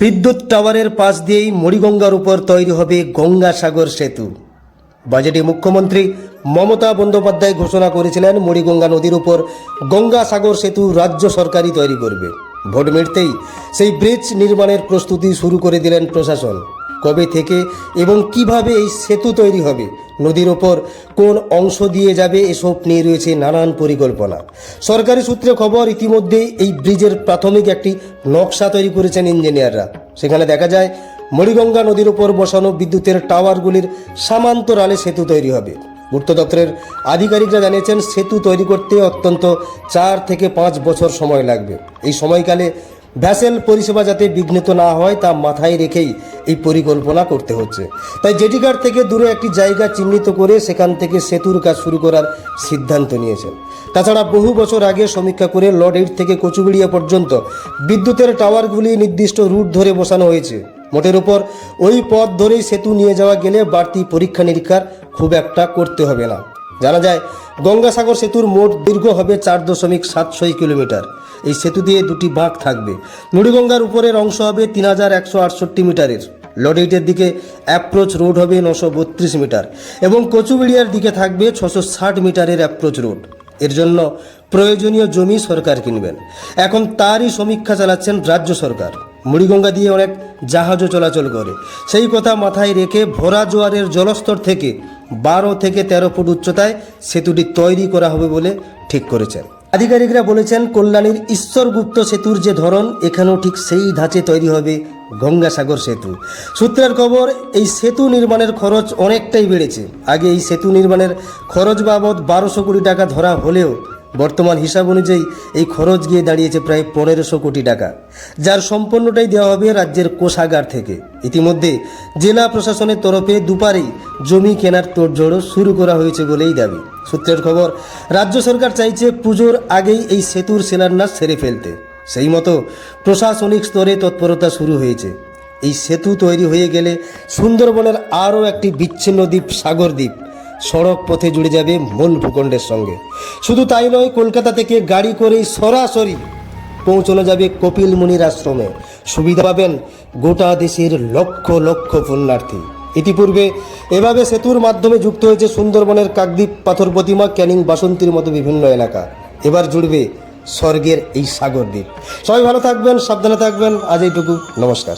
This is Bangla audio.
বিদ্যুৎ টাওয়ারের পাশ দিয়েই মরিগঙ্গার উপর তৈরি হবে গঙ্গাসাগর সেতু। বাজেটে মুখ্যমন্ত্রী মমতা বন্দ্যোপাধ্যায় ঘোষণা করেছিলেন মরিগঙ্গা নদীর উপর গঙ্গাসাগর সেতু রাজ্য সরকারই তৈরি করবে। ভোট মিটতেই সেই ব্রিজ নির্মাণের প্রস্তুতি শুরু করে দিলেন প্রশাসন। কবে থেকে এবং কীভাবে এই সেতু তৈরি হবে? নদীর ওপর কোন অংশ দিয়ে যাবে এসব নিয়ে রয়েছে নানান পরিকল্পনা। সরকারি সূত্রে খবর, ইতিমধ্যে এই ব্রিজের প্রাথমিক একটি নকশা তৈরি করেছেন ইঞ্জিনিয়াররা। সেখানে দেখা যায় মরিগঙ্গা নদীর ওপর বসানো বিদ্যুতের টাওয়ারগুলির সামান্তরালে সেতু তৈরি হবে। পূর্ত দপ্তরের আধিকারিকরা জানিয়েছেন, সেতু তৈরি করতে অত্যন্ত চার থেকে পাঁচ বছর সময় লাগবে। এই সময়কালে ভ্যাসেল পরিষেবা যাতে বিঘ্নিত না হয় তা মাথায় রেখেই এই পরিকল্পনা করতে হচ্ছে। তাই জেটিঘাট থেকে দূরে একটি জায়গা চিহ্নিত করে সেখান থেকে সেতুর কাজ শুরু করার সিদ্ধান্ত নিয়েছেন। তাছাড়া বহু বছর আগে সমীক্ষা করে লর্ড এইট থেকে কচুবিড়িয়া পর্যন্ত বিদ্যুতের টাওয়ারগুলি নির্দিষ্ট রুট ধরে বসানো হয়েছে। মোটের উপর ওই পথ ধরেই সেতু নিয়ে যাওয়া গেলে বাড়তি পরীক্ষা নিরীক্ষার খুব একটা করতে হবে না। জানা যায়, গঙ্গাসাগর সেতুর মোট দীর্ঘ হবে চার দশমিক সাত ছয় কিলোমিটার। এই সেতু দিয়ে দুটি বাঁক থাকবে। নুড়িগঙ্গার উপরের অংশ হবে তিন হাজার একশো আটষট্টি মিটারের। লডেইটের দিকে অ্যাপ্রোচ রোড হবে নশো বত্রিশ মিটার এবং কচুবিড়িয়ার দিকে থাকবে ছশো ষাট মিটারের অ্যাপ্রোচ রোডের জন্য প্রয়োজনীয় জমি সরকার কিনবেন। এখন তারই সমীক্ষা চালাচ্ছেন রাজ্য সরকার। মুড়িগঙ্গা দিয়ে অনেক জাহাজও চলাচল করে। সেই কথা মাথায় রেখে ভরা জোয়ারের জলস্তর থেকে বারো থেকে তেরো ফুট উচ্চতায় সেতুটি তৈরি করা হবে বলে ঠিক করেছেন। আধিকারিকরা বলেছেন, কল্যাণীর ঈশ্বরগুপ্ত সেতুর যে ধরন, এখানেও ঠিক সেই ধাঁচে তৈরি হবে গঙ্গাসাগর সেতু। সূত্রের খবর, এই সেতু নির্মাণের খরচ অনেকটাই বেড়েছে। আগে এই সেতু নির্মাণের খরচ বাবদ বারোশো কোটি টাকা ধরা হলেও বর্তমান হিসাব অনুযায়ী এই খরচ গিয়ে দাঁড়িয়েছে প্রায় পনেরোশো কোটি টাকা। যার সম্পূর্ণটাই দেওয়া হবে রাজ্যের কোষাগার থেকে। ইতিমধ্যে জেলা প্রশাসনের তরফে দুপারেই জমি কেনার তোড়জোড়ও শুরু করা হয়েছে বলেই দাবি। সূত্রের খবর, রাজ্য সরকার চাইছে পুজোর আগেই এই সেতুর শিলান্যাস সেরে ফেলতে। সেই মতো প্রশাসনিক স্তরে তৎপরতা শুরু হয়েছে। এই সেতু তৈরি হয়ে গেলে সুন্দরবনের আরও একটি বিচ্ছিন্ন দ্বীপ, সাগর দ্বীপ, সড়ক পথে জুড়ে যাবে মূল ভূখণ্ডের সঙ্গে। শুধু তাই নয়, কলকাতা থেকে গাড়ি করেই সরাসরি পৌঁছানো যাবে কপিল মুনির আশ্রমে। সুবিধা পাবেন গোটা দেশের লক্ষ লক্ষ পুণ্যার্থী। ইতিপূর্বে এভাবে সেতুর মাধ্যমে যুক্ত হয়েছে সুন্দরবনের কাকদ্বীপ পাথর প্রতিমা, ক্যানিং বাসন্তীর মতো বিভিন্ন এলাকা। এবার জুড়বে স্বর্গের এই সাগর দ্বীপ। সবাই ভালো থাকবেন, সাবধানে থাকবেন। আজ এইটুকু। নমস্কার।